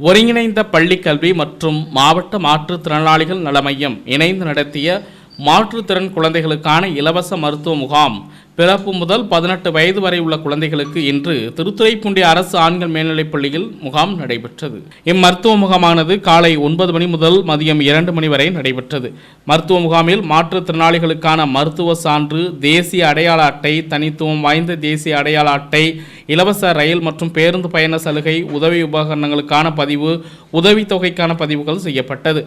ஒருங்கிணைந்த பள்ளி கல்வி மற்றும் மாவட்ட மாற்றுத்திறனாளிகள் நல மையம் இணைந்து நடத்திய மாற்றுத்திறன் குழந்தைகளுக்கான இலவச மருத்துவ முகாம் பிறப்பு முதல் பதினெட்டு வயது வரை உள்ள குழந்தைகளுக்கு இன்று திருத்துறைப்பூண்டி அரசு ஆண்கள் மேல்நிலைப் பள்ளியில் முகாம் நடைபெற்றது. இம்மருத்துவ முகாமானது காலை ஒன்பது மணி முதல் மதியம் இரண்டு மணி வரை நடைபெற்றது. மருத்துவ முகாமில் மாற்றுத்திறனாளிகளுக்கான மருத்துவ சான்று தேசிய அடையாள அட்டை தனித்துவம் வாய்ந்த தேசிய அடையாள அட்டை இலவச ரயில் மற்றும் பேருந்து பயண சலுகை உதவி உபகரணங்களுக்கான பதிவு உதவித்தொகைக்கான பதிவுகள் செய்யப்பட்டது.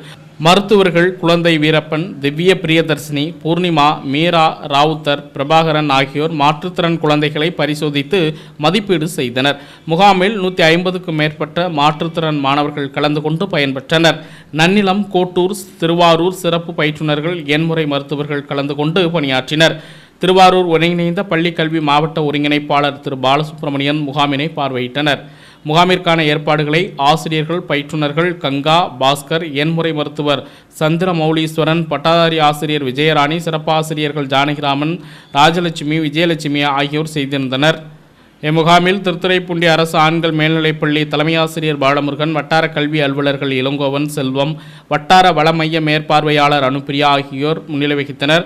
மருத்துவர்கள் குழந்தை வீரப்பன் திவ்ய பிரியதர்ஷினி பூர்ணிமா மீரா ராவுத்தர் பிரபாகரன் ஆகியோர் மாற்றுத்திறன் குழந்தைகளை பரிசோதித்து மதிப்பீடு செய்தனர். முகாமில் நூற்றி ஐம்பதுக்கும் மேற்பட்ட மாற்றுத்திறன் மாணவர்கள் கலந்து கொண்டு பயன்பெற்றனர். நன்னிலம் கோட்டூர் திருவாரூர் சிறப்பு பயிற்றுனர்கள் எண்முறை மருத்துவர்கள் கலந்து கொண்டு பணியாற்றினர். திருவாரூர் ஒருங்கிணைந்த பள்ளி கல்வி மாவட்ட ஒருங்கிணைப்பாளர் திரு. பாலசுப்ரமணியன் முகாமினை பார்வையிட்டனர். முகாமிற்கான ஏற்பாடுகளை ஆசிரியர்கள் பயிற்றுனர்கள் கங்கா பாஸ்கர் எண்முறை மருத்துவர் சந்திரமௌலீஸ்வரன் பட்டாதாரி ஆசிரியர் விஜயராணி சிறப்பாசிரியர்கள் ஜானகிராமன் ராஜலட்சுமி விஜயலட்சுமி ஆகியோர் செய்திருந்தனர். இம்முகாமில் திருத்துறைப்பூண்டி அரசு ஆண்கள் மேல்நிலைப்பள்ளி தலைமையாசிரியர் பாலமுருகன் வட்டார கல்வி அலுவலர்கள் இளங்கோவன் செல்வம் வட்டார வள மைய மேற்பார்வையாளர் அனுப்பிரியா ஆகியோர் முன்னிலை வகித்தனர்.